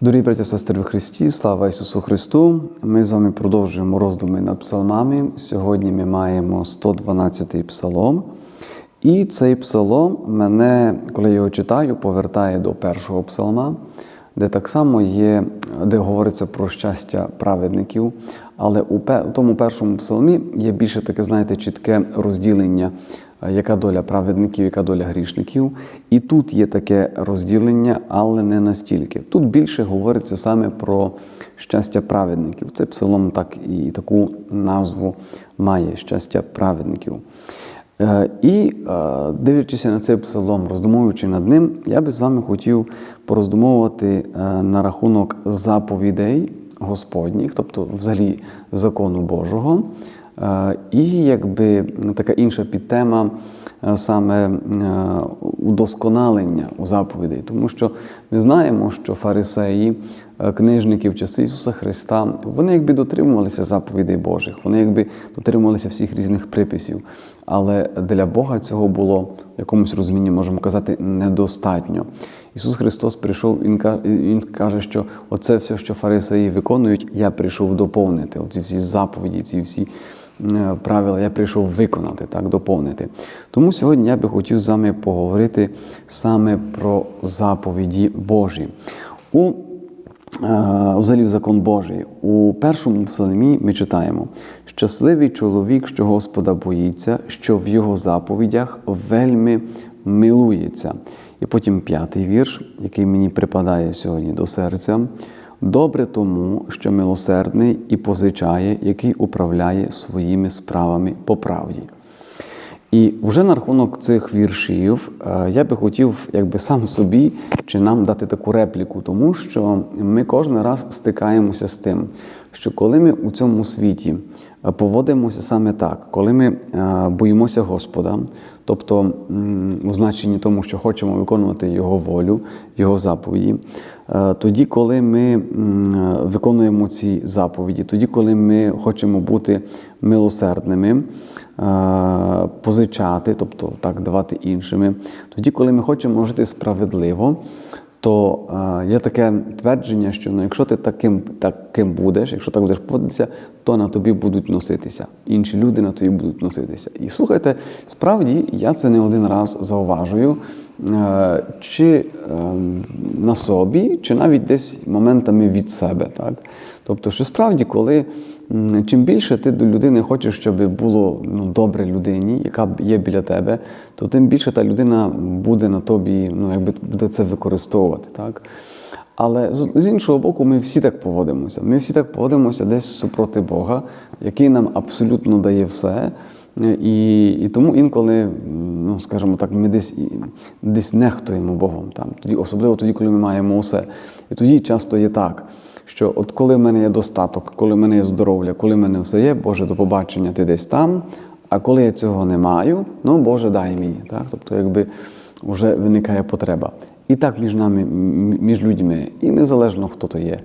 Дорогі браття, сестри в Христі, слава Ісусу Христу! Ми з вами продовжуємо роздуми над псалмами. Сьогодні ми маємо 112-й псалом. І цей псалом мене, коли я його читаю, повертає до першого псалма, де так само є, де говориться про щастя праведників. Але у тому першому псалмі є більше таке, знаєте, чітке розділення, яка доля праведників, яка доля грішників. І тут є таке розділення, але не настільки. Тут більше говориться саме про щастя праведників. Цей псалом так і таку назву має щастя праведників. Е, І е, дивлячись на цей псалом, роздумовуючи над ним, я би з вами хотів пороздумовувати е, на рахунок заповідей Господніх, тобто взагалі закону Божого. І якби така інша підтема саме удосконалення у заповідей, тому що ми знаємо, що фарисеї, книжники часи Ісуса Христа, вони якби дотримувалися заповідей Божих, вони якби дотримувалися всіх різних приписів. Але для Бога цього було в якомусь розумінні, можемо казати, недостатньо. Ісус Христос прийшов, Він каже, що оце все, що фарисеї виконують, я прийшов доповнити. Оці всі заповіді, ці всі правила я прийшов виконати, так, доповнити. Тому сьогодні я би хотів з вами поговорити саме про заповіді Божі. У Взагалі в закон Божий. У першому псалмі ми читаємо: щасливий чоловік, що Господа боїться, що в його заповідях вельми милується. І потім п'ятий вірш, який мені припадає сьогодні до серця. Добре тому, що милосердний і позичає, який управляє своїми справами по правді. І вже на рахунок цих віршів я би хотів, якби сам собі чи нам дати таку репліку, тому що ми кожен раз стикаємося з тим, що коли ми у цьому світі поводимося саме так, коли ми боїмося Господа, тобто у значенні тому, що хочемо виконувати Його волю, Його заповіді, тоді, коли ми виконуємо ці заповіді, тоді, коли ми хочемо бути милосердними, позичати, тобто так давати іншими, тоді, коли ми хочемо жити справедливо, то є таке твердження, що ну, якщо ти таким таким будеш, якщо так будеш поводитися, то на тобі будуть носитися. Інші люди на тобі будуть носитися. І слухайте, справді я це не один раз зауважую, чи на собі, чи навіть десь моментами від себе. Так? Тобто, що справді, коли чим більше ти до людини хочеш, щоб було ну, добре людині, яка є біля тебе, то тим більше та людина буде на тобі, ну, якби буде це використовувати. Так? Але з іншого боку, ми всі так поводимося. Ми всі так поводимося десь супроти Бога, який нам абсолютно дає все. І і тому інколи, ну скажімо так, ми десь десь нехтуємо Богом там. Тоді, особливо тоді, коли ми маємо усе. І тоді часто є так, що от коли в мене є достаток, коли в мене є здоров'я, коли в мене все є, Боже, до побачення, ти десь там. А коли я цього не маю, ну Боже, дай мені. Так? Тобто, якби вже виникає потреба. І так між нами, між людьми, і незалежно хто то є.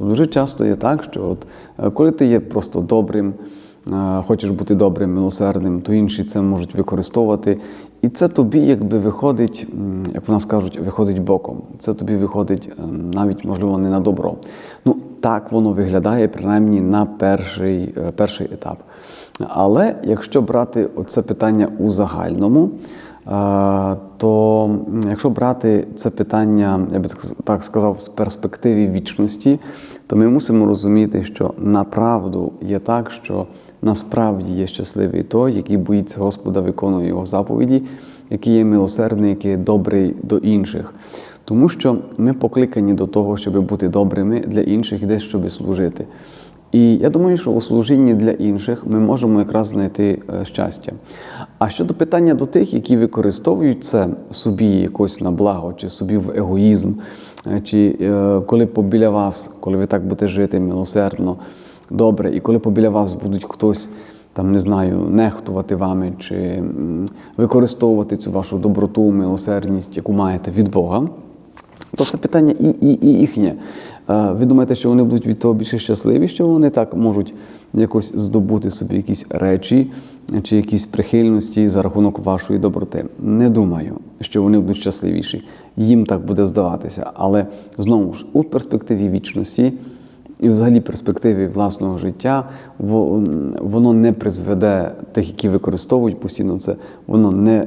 Дуже часто є так, що от коли ти є просто добрим, хочеш бути добрим, милосердним, то інші це можуть використовувати. І це тобі, якби виходить, як в нас кажуть, виходить боком. Це тобі виходить навіть, можливо, не на добро. Ну, так воно виглядає, принаймні, на перший, перший етап. Але якщо брати це питання у загальному, то якщо брати це питання, я би так сказав, з перспективи вічності, то ми мусимо розуміти, що направду є так, що насправді є щасливий той, який боїться Господа, виконує його заповіді, який є милосердний, який є добрий до інших. Тому що ми покликані до того, щоб бути добрими для інших і десь щоб служити. І я думаю, що у служінні для інших ми можемо якраз знайти щастя. А щодо питання до тих, які використовують це собі якось на благо, чи собі в егоїзм, чи коли побіля вас, коли ви так будете жити милосердно, добре, і коли побіля вас будуть хтось там не знаю, нехтувати вами чи використовувати цю вашу доброту, милосердність, яку маєте від Бога. То це питання і і, і їхнє. Ви думаєте, що вони будуть від того більше щасливі, що вони так можуть якось здобути собі якісь речі чи якісь прихильності за рахунок вашої доброти? Не думаю, що вони будуть щасливіші. Їм так буде здаватися. Але знову ж у перспективі вічності і взагалі перспективі власного життя во- воно не призведе тих, які використовують постійно це, воно не е,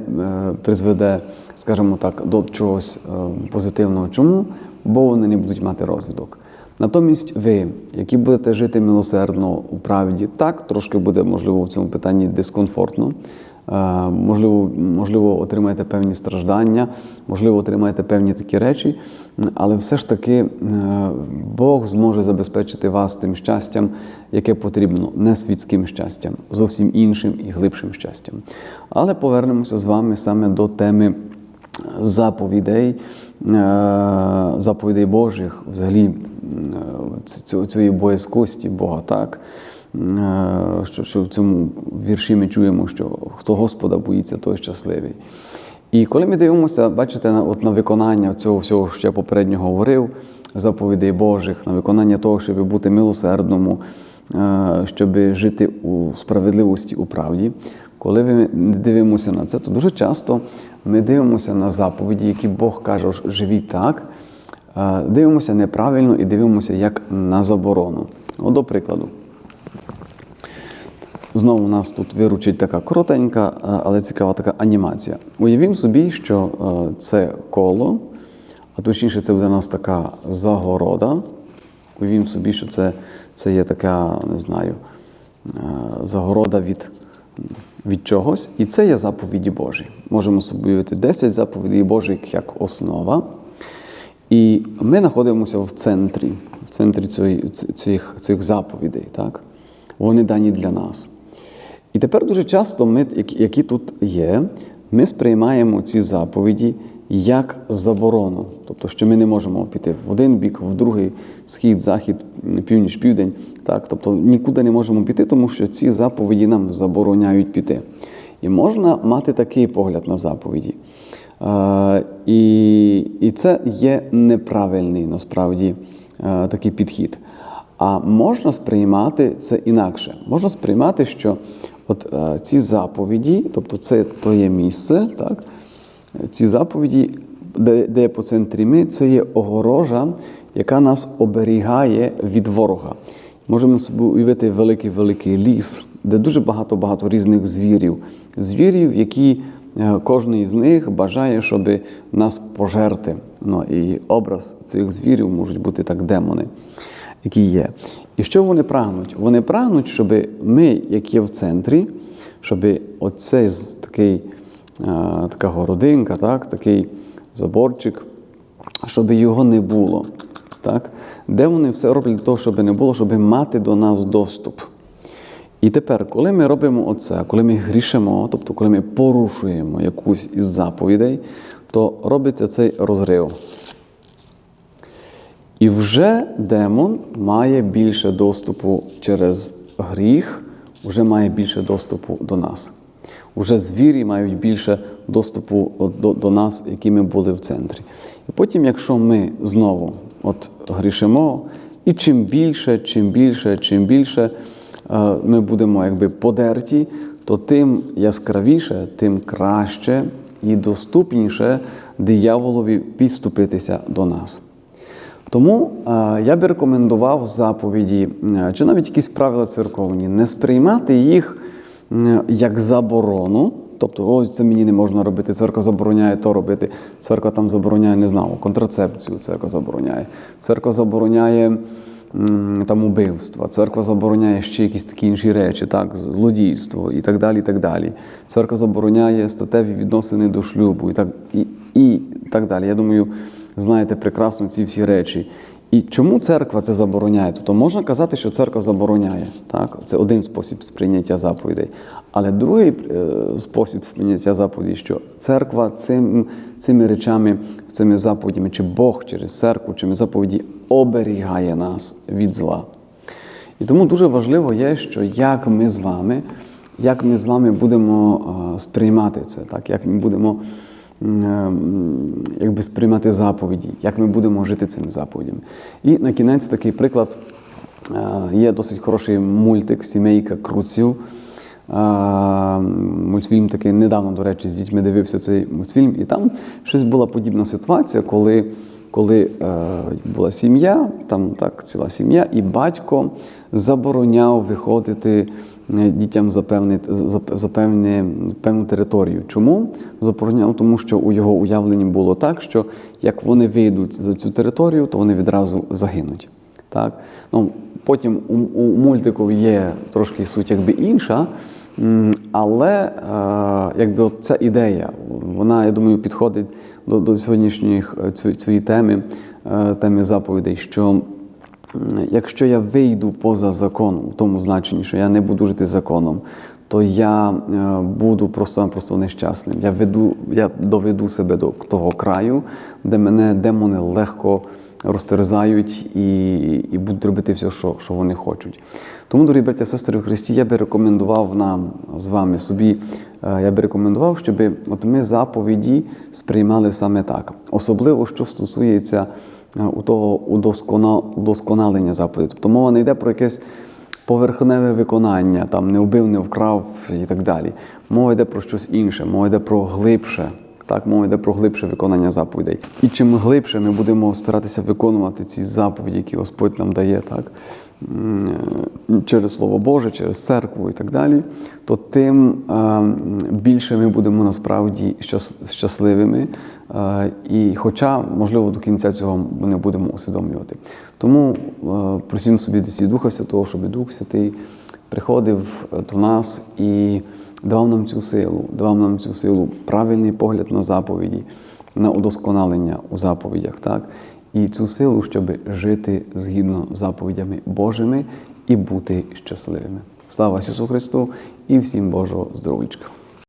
призведе, скажімо так, до чогось е, позитивного. Чому? Бо вони не будуть мати розвиток. Натомість ви, які будете жити милосердно у правді, так трошки буде можливо в цьому питанні дискомфортно. Е, Можливо, можливо, отримаєте певні страждання, можливо, отримаєте певні такі речі, але все ж таки е, Бог зможе забезпечити вас тим щастям, яке потрібно, не світським щастям, зовсім іншим і глибшим щастям. Але повернемося з вами саме до теми заповідей, заповідей Божих, взагалі е, цієї боязкості Бога, так? Е, Що, що в цьому вірші ми чуємо, що хто Господа боїться, той щасливий. І коли ми дивимося, бачите, на, от на виконання цього всього, що я попередньо говорив, заповідей Божих, на виконання того, щоб бути милосердному, е, щоб жити у справедливості, у правді. Коли ми дивимося на це, то дуже часто ми дивимося на заповіді, які Бог каже, що живіть так, е, дивимося неправильно і дивимося як на заборону. От, до прикладу. Знову нас тут виручить така коротенька, е, але цікава така анімація. Уявімо собі, що е, це коло, а точніше, це буде у нас така загорода. Уявімо собі, що це, це є така, не знаю, загорода від, від чогось, і це є заповіді Божі. Можемо собі уявити 10 заповідей Божих як основа. І ми знаходимося в центрі, в центрі цієї- цих, цих заповідей. Так? Вони дані для нас. І тепер дуже часто ми, які тут є, ми сприймаємо ці заповіді як заборону. Тобто, що ми не можемо піти в один бік, в другий схід, захід, північ, південь. Так? Тобто нікуди не можемо піти, тому що ці заповіді нам забороняють піти. І можна мати такий погляд на заповіді. Е, і, і це є неправильний насправді е, такий підхід. А можна сприймати це інакше. Можна сприймати, що от е, ці заповіді, тобто це то є місце, так? Ці заповіді, де, де по центрі ми, це є огорожа, яка нас оберігає від ворога. Можемо собі уявити великий-великий ліс, де дуже багато-багато різних звірів. Звірів, які е, кожен з них бажає, щоб нас пожерти. Ну, і образ цих звірів можуть бути так демони, які є. І що вони прагнуть? Вони прагнуть, щоб ми, які є в центрі, щоб оцей такий, така городинка, так, такий заборчик, щоб його не було. Так? Де вони все роблять для того, щоб не було, щоб мати до нас доступ. І тепер, коли ми робимо оце, коли ми грішимо, тобто коли ми порушуємо якусь із заповідей, то робиться цей розрив. І вже демон має більше доступу через гріх, вже має більше доступу до нас. Уже звірі мають більше доступу до, до нас, які ми були в центрі. І потім, якщо ми знову от грішимо, і чим більше, чим більше, чим більше е, ми будемо якби подерті, то тим яскравіше, тим краще і доступніше дияволові підступитися до нас. Тому е, я би рекомендував заповіді, е, чи навіть якісь правила церковні, не сприймати їх як заборону. Тобто, ось це мені не можна робити, церква забороняє то робити. Церква там забороняє, не знаю, контрацепцію, церква забороняє. Церква забороняє там убивства, церква забороняє ще якісь такі інші речі, так, злодійство і так далі. і так далі. Церква забороняє статеві відносини до шлюбу і так, і, і так далі. Я думаю, знаєте прекрасно ці всі речі. І чому церква це забороняє? Тобто можна казати, що церква забороняє. Так? Це один спосіб сприйняття заповідей. Але другий е, спосіб сприйняття заповідей, що церква цим, цими речами, цими заповідями, чи Бог через церкву, чими заповіді оберігає нас від зла. І тому дуже важливо є, що як ми з вами, як ми з вами будемо е, сприймати це, так? як ми будемо якби сприймати заповіді, як ми будемо жити цими заповідями. І на кінець такий приклад е, є досить хороший мультик Сімейка Круців. Е, Мультфільм такий недавно, до речі, з дітьми дивився цей мультфільм, і там щось була подібна ситуація, коли, коли е, була сім'я, там так ціла сім'я, і батько забороняв виходити дітям за, певне, певну територію. Чому забороняв? Тому що у його уявленні було так, що як вони вийдуть за цю територію, то вони відразу загинуть. Так? Ну, потім у, у мультику є трошки суть якби інша, але е, якби от ця ідея, вона, я думаю, підходить до, до сьогоднішньої е, цієї теми, е, теми заповідей, що якщо я вийду поза законом, в тому значенні, що я не буду жити законом, то я е, буду просто просто нещасним. Я веду, я доведу себе до того краю, де мене демони легко розтерзають і, і будуть робити все, що, що вони хочуть. Тому, дорогі браття, сестри в Христі, я би рекомендував нам з вами собі, е, я би рекомендував, щоб от ми заповіді сприймали саме так. Особливо, що стосується у того удоскона- удосконалення заповіді. Тобто мова не йде про якесь поверхневе виконання, там не вбив, не вкрав і так далі. Мова йде про щось інше, мова йде про глибше. Так, мова йде про глибше виконання заповідей. І чим глибше ми будемо старатися виконувати ці заповіді, які Господь нам дає, так, через Слово Боже, через церкву і так далі, то тим е, більше ми будемо насправді щасливими. Е, І хоча, можливо, до кінця цього ми не будемо усвідомлювати. Тому е, просимо собі десь Духа Святого, щоб Дух Святий приходив е, до нас і давав нам цю силу, давав нам цю силу, правильний погляд на заповіді, на удосконалення у заповідях, так? І цю силу, щоб жити згідно з заповідями Божими і бути щасливими. Слава Ісусу Христу і всім Божого здоров'ячка!